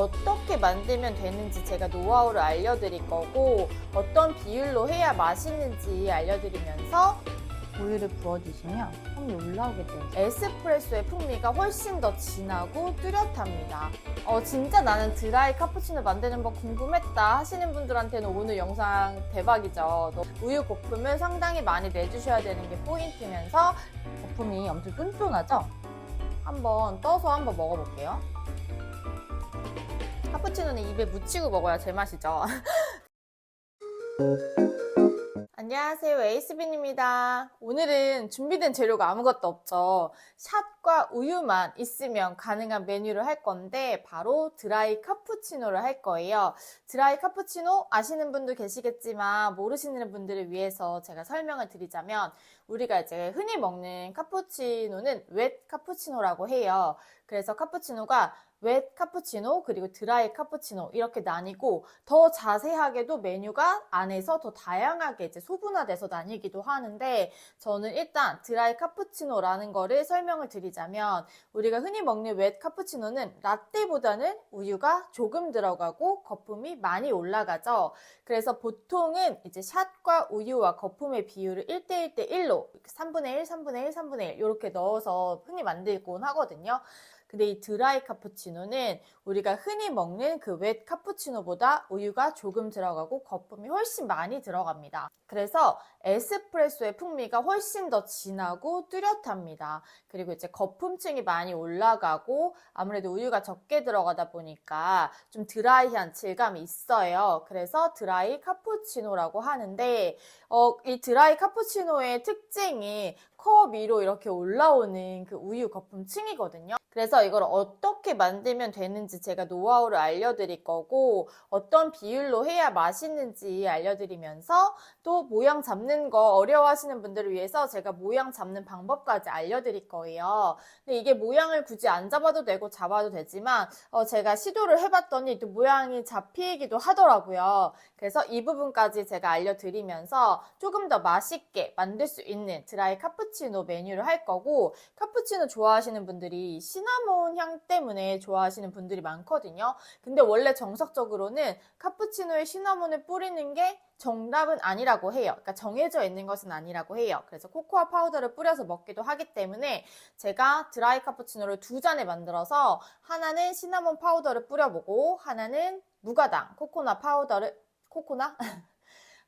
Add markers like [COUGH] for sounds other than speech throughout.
어떻게 만들면 되는지 제가 노하우를 알려드릴 거고 어떤 비율로 해야 맛있는지 알려드리면서 우유를 부어주시면 폼이 올라오게 돼요. 에스프레소의 풍미가 훨씬 더 진하고 뚜렷합니다. 어, 진짜 나는 드라이 카푸치노 만드는 법 궁금했다 하시는 분들한테는 오늘 영상 대박이죠. 또 우유 거품을 상당히 많이 내주셔야 되는 게 포인트면서 거품이 엄청 쫀쫀하죠? 한번 떠서 한번 먹어볼게요. 카푸치노는 입에 묻히고 먹어야 제맛이죠. [LAUGHS] 안녕하세요. 에이스빈입니다. 오늘은 준비된 재료가 아무것도 없죠. 샷과 우유만 있으면 가능한 메뉴를 할 건데 바로 드라이 카푸치노를 할 거예요. 드라이 카푸치노 아시는 분도 계시겠지만 모르시는 분들을 위해서 제가 설명을 드리자면 우리가 이제 흔히 먹는 카푸치노는 웻 카푸치노라고 해요. 그래서 카푸치노가 웻 카푸치노 그리고 드라이 카푸치노 이렇게 나뉘고 더 자세하게도 메뉴가 안에서 더 다양하게 이제 소분화돼서 나뉘기도 하는데 저는 일단 드라이 카푸치노라는 거를 설명을 드리자면 우리가 흔히 먹는 웻 카푸치노는 라떼보다는 우유가 조금 들어가고 거품이 많이 올라가죠. 그래서 보통은 이제 샷과 우유와 거품의 비율을 1대1대 1로 3분의 1, 3분의 1, 3분의 1 이렇게 넣어서 흔히 만들곤 하거든요. 근데 이 드라이 카푸치노는 우리가 흔히 먹는 그 웻 카푸치노보다 우유가 조금 들어가고 거품이 훨씬 많이 들어갑니다. 그래서 에스프레소의 풍미가 훨씬 더 진하고 뚜렷합니다. 그리고 이제 거품층이 많이 올라가고 아무래도 우유가 적게 들어가다 보니까 좀 드라이한 질감이 있어요. 그래서 드라이 카푸치노라고 하는데 어, 이 드라이 카푸치노의 특징이 컵 위로 이렇게 올라오는 그 우유 거품층이거든요. 그래서 이걸 어떻게 만들면 되는지 제가 노하우를 알려드릴 거고 어떤 비율로 해야 맛있는지 알려드리면서 또 모양 잡는 거 어려워하시는 분들을 위해서 제가 모양 잡는 방법까지 알려드릴 거예요. 근데 이게 모양을 굳이 안 잡아도 되고 잡아도 되지만 어, 제가 시도를 해봤더니 또 모양이 잡히기도 하더라고요. 그래서 이 부분까지 제가 알려드리면서 조금 더 맛있게 만들 수 있는 드라이 카푸 치노 메뉴를 할 거고 카푸치노 좋아하시는 분들이 시나몬 향 때문에 좋아하시는 분들이 많거든요. 근데 원래 정석적으로는 카푸치노에 시나몬을 뿌리는 게 정답은 아니라고 해요. 그러니까 정해져 있는 것은 아니라고 해요. 그래서 코코아 파우더를 뿌려서 먹기도 하기 때문에 제가 드라이 카푸치노를 두 잔에 만들어서 하나는 시나몬 파우더를 뿌려보고 하나는 무가당 코코넛 파우더를 코코넛? [LAUGHS]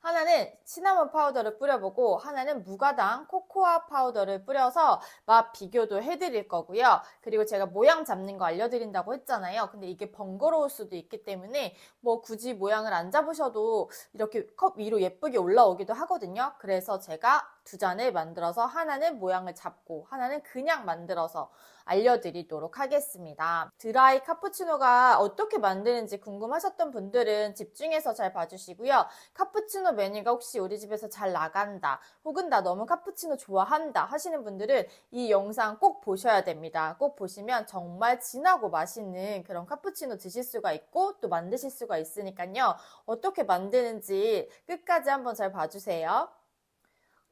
하나는 시나몬 파우더를 뿌려보고 하나는 무가당 코코아 파우더를 뿌려서 맛 비교도 해드릴 거고요. 그리고 제가 모양 잡는 거 알려드린다고 했잖아요. 근데 이게 번거로울 수도 있기 때문에 뭐 굳이 모양을 안 잡으셔도 이렇게 컵 위로 예쁘게 올라오기도 하거든요. 그래서 제가 두 잔을 만들어서 하나는 모양을 잡고 하나는 그냥 만들어서 알려드리도록 하겠습니다. 드라이 카푸치노가 어떻게 만드는지 궁금하셨던 분들은 집중해서 잘 봐주시고요. 카푸치노 메뉴가 혹시 우리 집에서 잘 나간다, 혹은 나 너무 카푸치노 좋아한다 하시는 분들은 이 영상 꼭 보셔야 됩니다. 꼭 보시면 정말 진하고 맛있는 그런 카푸치노 드실 수가 있고 또 만드실 수가 있으니까요. 어떻게 만드는지 끝까지 한번 잘 봐주세요.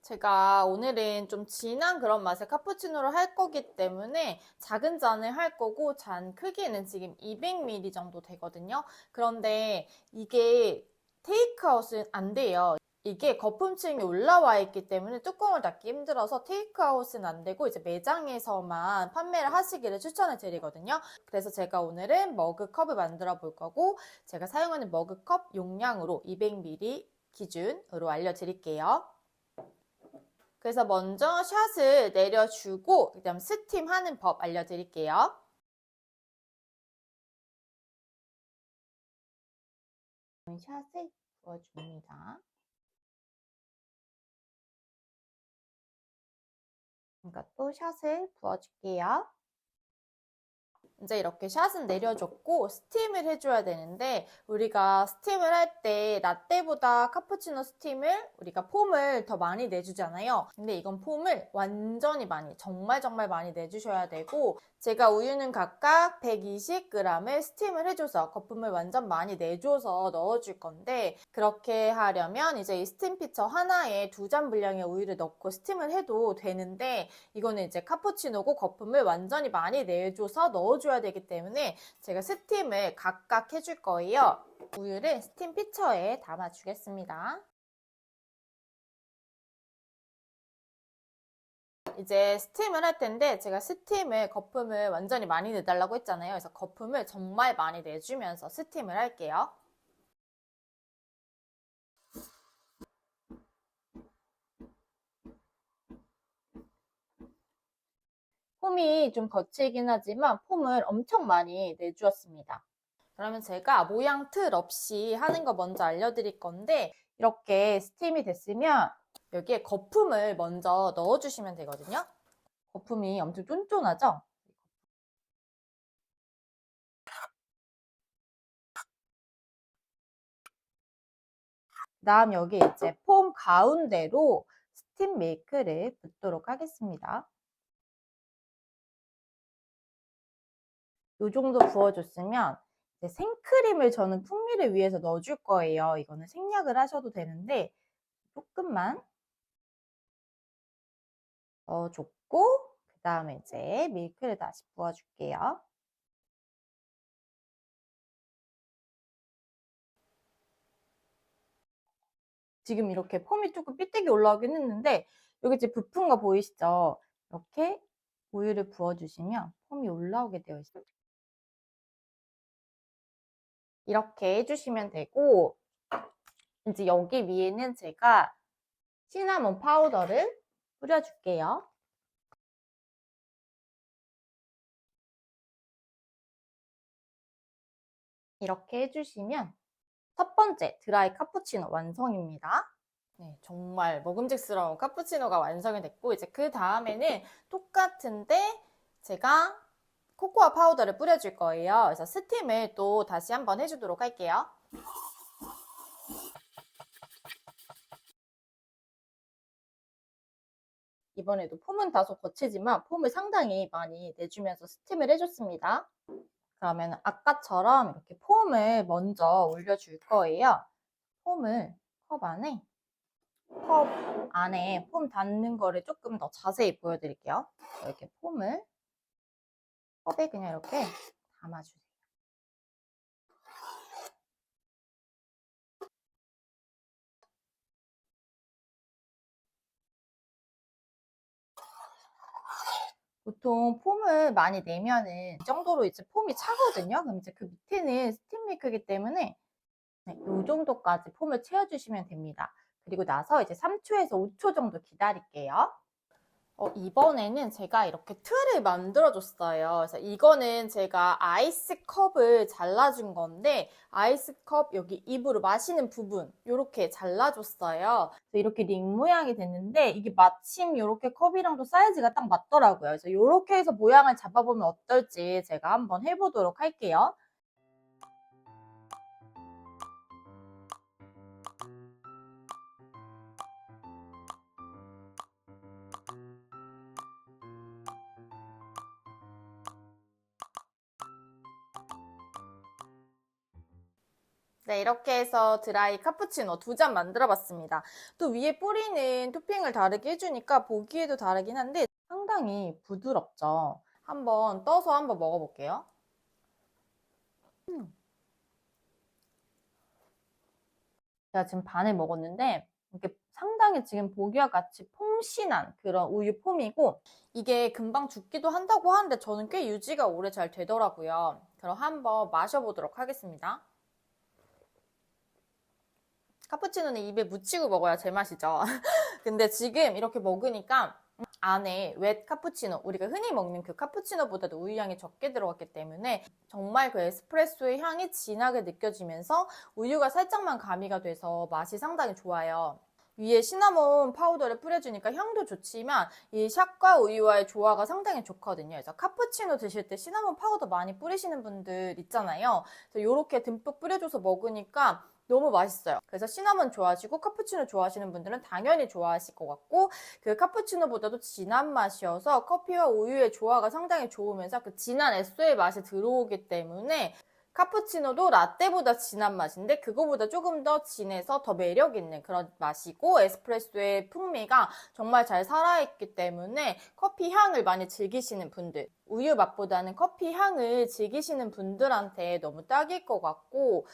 제가 오늘은 좀 진한 그런 맛의 카푸치노를 할 거기 때문에 작은 잔을 할 거고 잔 크기는 지금 200ml 정도 되거든요. 그런데 이게 테이크아웃은 안 돼요. 이게 거품층이 올라와 있기 때문에 뚜껑을 닫기 힘들어서 테이크아웃은 안 되고 이제 매장에서만 판매를 하시기를 추천을 드리거든요. 그래서 제가 오늘은 머그컵을 만들어 볼 거고 제가 사용하는 머그컵 용량으로 200ml 기준으로 알려드릴게요. 그래서 먼저 샷을 내려주고 그다음 스팀 하는 법 알려드릴게요. 샷을 부어줍니다. 그러니까 또 샷을 부어줄게요. 이제 이렇게 샷은 내려줬고 스팀을 해줘야 되는데 우리가 스팀을 할 때 라떼보다 카푸치노 스팀을 우리가 폼을 더 많이 내주잖아요. 근데 이건 폼을 완전히 많이 정말 정말 많이 내주셔야 되고 제가 우유는 각각 120g을 스팀을 해줘서 거품을 완전 많이 내줘서 넣어줄 건데 그렇게 하려면 이제 이 스팀 피처 하나에 두 잔 분량의 우유를 넣고 스팀을 해도 되는데 이거는 이제 카푸치노고 거품을 완전히 많이 내줘서 넣어줘야 되기 때문에 제가 스팀을 각각 해줄 거예요. 우유를 스팀 피처에 담아주겠습니다. 이제 스팀을 할 텐데 제가 스팀을 거품을 완전히 많이 내달라고 했잖아요. 그래서 거품을 정말 많이 내주면서 스팀을 할게요. 폼이 좀 거칠긴 하지만 폼을 엄청 많이 내주었습니다. 그러면 제가 모양 틀 없이 하는 거 먼저 알려드릴 건데 이렇게 스팀이 됐으면 여기에 거품을 먼저 넣어주시면 되거든요. 거품이 엄청 쫀쫀하죠? 그 다음 여기 이제 폼 가운데로 스팀 밀크를 붓도록 하겠습니다. 이 정도 부어줬으면 생크림을 저는 풍미를 위해서 넣어줄 거예요. 이거는 생략을 하셔도 되는데 조금만 넣 어 줬고 그 다음에 이제 밀크를 다시 부어줄게요. 지금 이렇게 폼이 조금 삐뚤게 올라오긴 했는데 여기 이제 부푼 거 보이시죠? 이렇게 우유를 부어주시면 폼이 올라오게 되어 있어요. 이렇게 해주시면 되고 이제 여기 위에는 제가 시나몬 파우더를 뿌려줄게요. 이렇게 해주시면 첫 번째 드라이 카푸치노 완성입니다. 네, 정말 먹음직스러운 카푸치노가 완성이 됐고 이제 그 다음에는 똑같은데 제가 코코아 파우더를 뿌려줄 거예요. 그래서 스팀을 또 다시 한번 해주도록 할게요. 이번에도 폼은 다소 거치지만 폼을 상당히 많이 내주면서 스팀을 해줬습니다. 그러면 아까처럼 이렇게 폼을 먼저 올려줄 거예요. 폼을 컵 안에 컵 안에 폼 닿는 거를 조금 더 자세히 보여드릴게요. 이렇게 폼을 컵에 그냥 이렇게 담아주세요. 보통 폼을 많이 내면은 이 정도로 이제 폼이 차거든요. 그럼 이제 그 밑에는 스팀 밀크이기 때문에 네, 이 정도까지 폼을 채워주시면 됩니다. 그리고 나서 이제 3초에서 5초 정도 기다릴게요. 어, 이번에는 제가 이렇게 틀을 만들어줬어요. 그래서 이거는 제가 아이스컵을 잘라준 건데, 아이스컵 여기 입으로 마시는 부분, 이렇게 잘라줬어요. 이렇게 링 모양이 됐는데, 이게 마침 이렇게 컵이랑도 사이즈가 딱 맞더라고요. 그래서 이렇게 해서 모양을 잡아보면 어떨지 제가 한번 해보도록 할게요. 네, 이렇게 해서 드라이 카푸치노 두 잔 만들어 봤습니다. 또 위에 뿌리는 토핑을 다르게 해주니까 보기에도 다르긴 한데 상당히 부드럽죠. 한번 떠서 한번 먹어볼게요. 음. 제가 지금 반을 먹었는데 이렇게 상당히 지금 보기와 같이 퐁신한 그런 우유 폼이고 이게 금방 죽기도 한다고 하는데 저는 꽤 유지가 오래 잘 되더라고요. 그럼 한번 마셔보도록 하겠습니다. 카푸치노는 입에 묻히고 먹어야 제맛이죠. [LAUGHS] 근데 지금 이렇게 먹으니까 안에 웻 카푸치노, 우리가 흔히 먹는 그 카푸치노보다도 우유 향이 적게 들어갔기 때문에 정말 그 에스프레소의 향이 진하게 느껴지면서 우유가 살짝만 가미가 돼서 맛이 상당히 좋아요. 위에 시나몬 파우더를 뿌려주니까 향도 좋지만 이 샷과 우유와의 조화가 상당히 좋거든요. 그래서 카푸치노 드실 때 시나몬 파우더 많이 뿌리시는 분들 있잖아요. 그래서 이렇게 듬뿍 뿌려줘서 먹으니까 너무 맛있어요. 그래서 시나몬 좋아하시고 카푸치노 좋아하시는 분들은 당연히 좋아하실 것 같고 그 카푸치노보다도 진한 맛이어서 커피와 우유의 조화가 상당히 좋으면서 그 진한 에쏘의 맛이 들어오기 때문에 카푸치노도 라떼보다 진한 맛인데 그거보다 조금 더 진해서 더 매력 있는 그런 맛이고 에스프레소의 풍미가 정말 잘 살아있기 때문에 커피 향을 많이 즐기시는 분들 우유 맛보다는 커피 향을 즐기시는 분들한테 너무 딱일 것 같고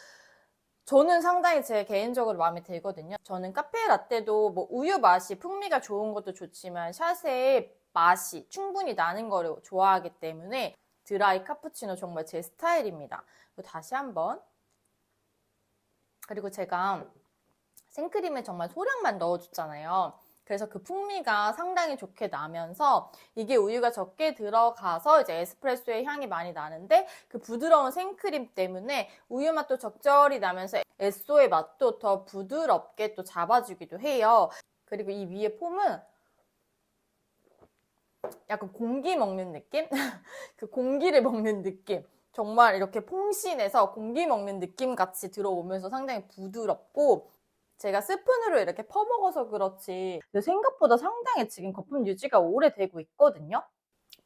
저는 상당히 제 개인적으로 마음에 들거든요. 저는 카페 라떼도 뭐 우유 맛이 풍미가 좋은 것도 좋지만 샷의 맛이 충분히 나는 거를 좋아하기 때문에 드라이 카푸치노 정말 제 스타일입니다. 다시 한번 그리고 제가 생크림을 정말 소량만 넣어줬잖아요. 그래서 그 풍미가 상당히 좋게 나면서 이게 우유가 적게 들어가서 이제 에스프레소의 향이 많이 나는데 그 부드러운 생크림 때문에 우유 맛도 적절히 나면서 에쏘의 맛도 더 부드럽게 또 잡아주기도 해요. 그리고 이 위에 폼은 약간 공기 먹는 느낌? [LAUGHS] 그 공기를 먹는 느낌. 정말 이렇게 퐁신해서 공기 먹는 느낌 같이 들어오면서 상당히 부드럽고 제가 스푼으로 이렇게 퍼먹어서 그렇지 생각보다 상당히 지금 거품 유지가 오래되고 있거든요.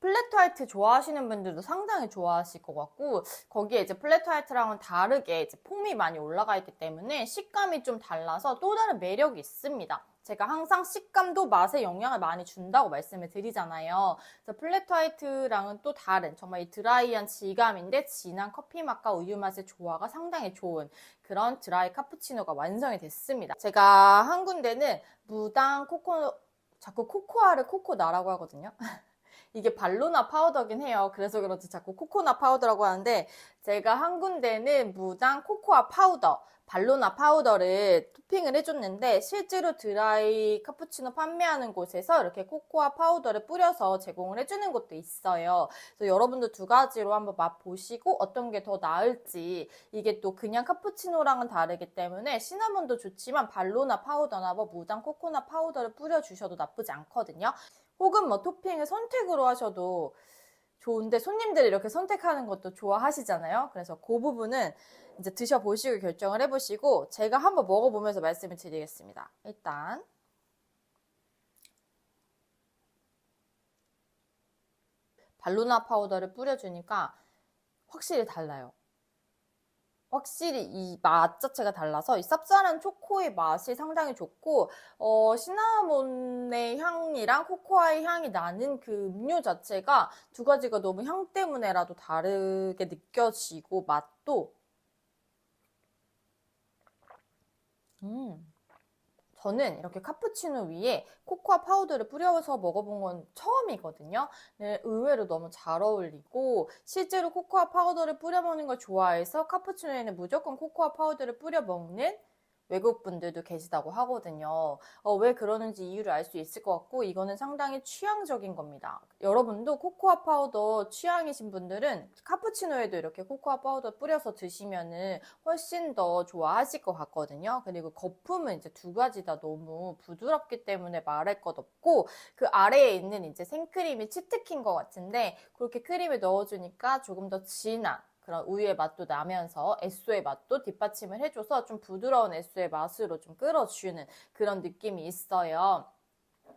플랫 화이트 좋아하시는 분들도 상당히 좋아하실 것 같고 거기에 이제 플랫 화이트랑은 다르게 이제 폼이 많이 올라가 있기 때문에 식감이 좀 달라서 또 다른 매력이 있습니다. 제가 항상 식감도 맛에 영향을 많이 준다고 말씀을 드리잖아요. 플랫 화이트랑은 또 다른 정말 이 드라이한 질감인데 진한 커피 맛과 우유 맛의 조화가 상당히 좋은 그런 드라이 카푸치노가 완성이 됐습니다. 제가 한 군데는 무당 코코 자꾸 코코아를 코코나라고 하거든요. [LAUGHS] 이게 발로나 파우더긴 해요. 그래서 그런지 자꾸 코코나 파우더라고 하는데 제가 한 군데는 무당 코코아 파우더, 발로나 파우더를 토핑을 해줬는데 실제로 드라이 카푸치노 판매하는 곳에서 이렇게 코코아 파우더를 뿌려서 제공을 해주는 곳도 있어요. 그래서 여러분도 두 가지로 한번 맛보시고 어떤 게 더 나을지 이게 또 그냥 카푸치노랑은 다르기 때문에 시나몬도 좋지만 발로나 파우더나 뭐 무당 코코나 파우더를 뿌려주셔도 나쁘지 않거든요. 혹은 뭐 토핑을 선택으로 하셔도 좋은데 손님들이 이렇게 선택하는 것도 좋아하시잖아요. 그래서 그 부분은 이제 드셔보시고 결정을 해보시고 제가 한번 먹어보면서 말씀을 드리겠습니다. 일단 발로나 파우더를 뿌려주니까 확실히 달라요. 확실히 이 맛 자체가 달라서 이 쌉쌀한 초코의 맛이 상당히 좋고 어, 시나몬의 향이랑 코코아의 향이 나는 그 음료 자체가 두 가지가 너무 향 때문에라도 다르게 느껴지고 맛도 음. 저는 이렇게 카푸치노 위에 코코아 파우더를 뿌려서 먹어본 건 처음이거든요. 네, 의외로 너무 잘 어울리고 실제로 코코아 파우더를 뿌려 먹는 걸 좋아해서 카푸치노에는 무조건 코코아 파우더를 뿌려 먹는 외국 분들도 계시다고 하거든요. 어, 왜 그러는지 이유를 알 수 있을 것 같고 이거는 상당히 취향적인 겁니다. 여러분도 코코아 파우더 취향이신 분들은 카푸치노에도 이렇게 코코아 파우더 뿌려서 드시면은 훨씬 더 좋아하실 것 같거든요. 그리고 거품은 이제 두 가지 다 너무 부드럽기 때문에 말할 것 없고 그 아래에 있는 이제 생크림이 치트킨 것 같은데 그렇게 크림을 넣어주니까 조금 더 진한 그런 우유의 맛도 나면서 에쏘의 맛도 뒷받침을 해줘서 좀 부드러운 에쏘의 맛으로 좀 끌어주는 그런 느낌이 있어요.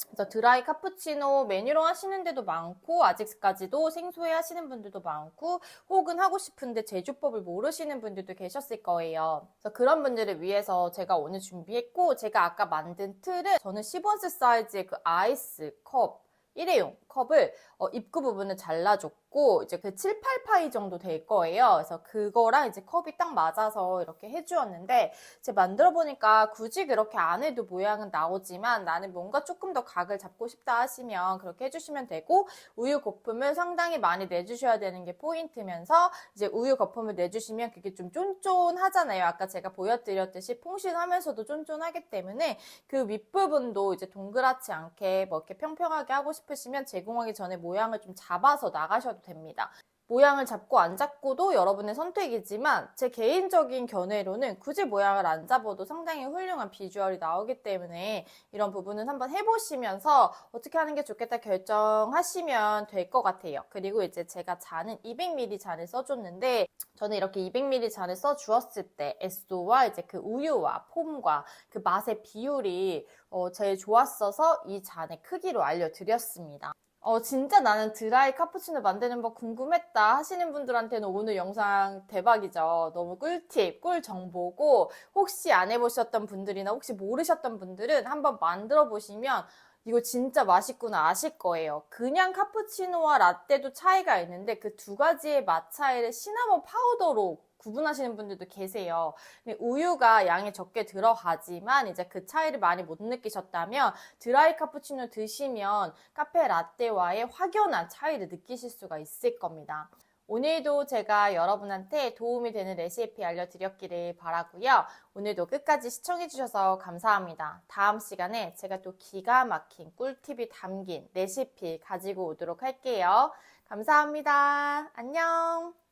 그래서 드라이 카푸치노 메뉴로 하시는 데도 많고 아직까지도 생소해 하시는 분들도 많고 혹은 하고 싶은데 제조법을 모르시는 분들도 계셨을 거예요. 그래서 그런 분들을 위해서 제가 오늘 준비했고 제가 아까 만든 틀은 저는 10원스 사이즈의 그 아이스 컵 일회용 컵을 어, 입구 부분을 잘라줬고 이제 그 7, 8파이 정도 될 거예요. 그래서 그거랑 이제 컵이 딱 맞아서 이렇게 해주었는데 제가 만들어 보니까 굳이 그렇게 안 해도 모양은 나오지만 나는 뭔가 조금 더 각을 잡고 싶다 하시면 그렇게 해주시면 되고 우유 거품을 상당히 많이 내주셔야 되는 게 포인트면서 이제 우유 거품을 내주시면 그게 좀 쫀쫀하잖아요. 아까 제가 보여드렸듯이 퐁신하면서도 쫀쫀하기 때문에 그 윗부분도 이제 동그랗지 않게 뭐 이렇게 평평하게 하고 싶으시면 제 공하기 전에 모양을 좀 잡아서 나가셔도 됩니다. 모양을 잡고 안 잡고도 여러분의 선택이지만 제 개인적인 견해로는 굳이 모양을 안 잡아도 상당히 훌륭한 비주얼이 나오기 때문에 이런 부분은 한번 해보시면서 어떻게 하는 게 좋겠다 결정하시면 될 것 같아요. 그리고 이제 제가 잔은 200ml 잔을 써줬는데 저는 이렇게 200ml 잔을 써주었을 때 에스도와 이제 그 우유와 폼과 그 맛의 비율이 어, 제일 좋았어서 이 잔의 크기로 알려드렸습니다. 어, 진짜 나는 드라이 카푸치노 만드는 법 궁금했다 하시는 분들한테는 오늘 영상 대박이죠. 너무 꿀팁, 꿀 정보고 혹시 안 해보셨던 분들이나 혹시 모르셨던 분들은 한번 만들어 보시면 이거 진짜 맛있구나 아실 거예요. 그냥 카푸치노와 라떼도 차이가 있는데 그 두 가지의 맛 차이를 시나몬 파우더로 구분하시는 분들도 계세요. 우유가 양이 적게 들어가지만 이제 그 차이를 많이 못 느끼셨다면 드라이 카푸치노 드시면 카페 라떼와의 확연한 차이를 느끼실 수가 있을 겁니다. 오늘도 제가 여러분한테 도움이 되는 레시피 알려드렸기를 바라고요. 오늘도 끝까지 시청해주셔서 감사합니다. 다음 시간에 제가 또 기가 막힌 꿀팁이 담긴 레시피 가지고 오도록 할게요. 감사합니다. 안녕!